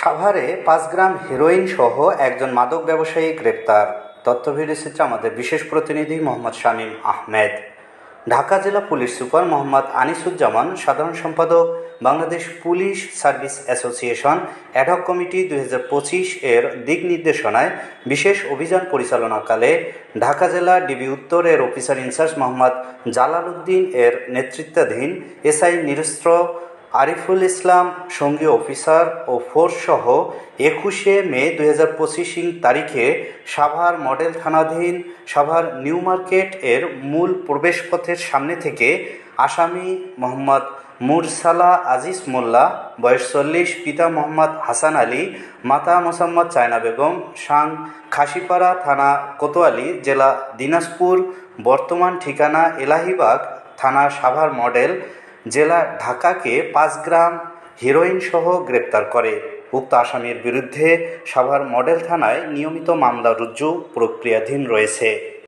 সাভারে পাঁচ গ্রাম হেরোইন সহ একজন মাদক ব্যবসায়ী গ্রেপ্তার। তথ্য ভিডিওচিত্রে আমাদের বিশেষ প্রতিনিধি মোহাম্মদ শামীম আহমেদ। ঢাকা জেলা পুলিশ সুপার মোহাম্মদ আনিসুজ্জামান, সাধারণ সম্পাদক, Bangladesh police service association ad hoc committee দুই হাজার পঁচিশ এর দিক নির্দেশনায় বিশেষ অভিযান পরিচালনাকালে ঢাকা জেলা ডিবি উত্তরের officer in charge Mohammad Jalal Uddin এর নেতৃত্বাধীন এসআই নিরস্ত্র আরিফুল ইসলাম, সঙ্গী অফিসার ও ফোর্স সহ একুশে মে দুই হাজার পঁচিশ তারিখে সাভার মডেল থানাধীন সাভার নিউ মার্কেট এর মূল প্রবেশপথের সামনে থেকে আসামি মোহাম্মদ মুরসালা আজিজ মোল্লা, বয়স চল্লিশ, পিতা মোহাম্মদ হাসান আলী, মাতা মোসাম্মদ চায়না বেগম, সাং খাসিপাড়া থানা কোতোয়ালি, জেলা দিনাজপুর, বর্তমান ঠিকানা এলাহিবাগ, থানা সাভার মডেল জেলা ঢাকাকে পাঁচ গ্রাম হিরোইনসহ গ্রেপ্তার করে। উক্ত আসামির বিরুদ্ধে সাভার মডেল থানায় নিয়মিত মামলা রুজু প্রক্রিয়াধীন রয়েছে।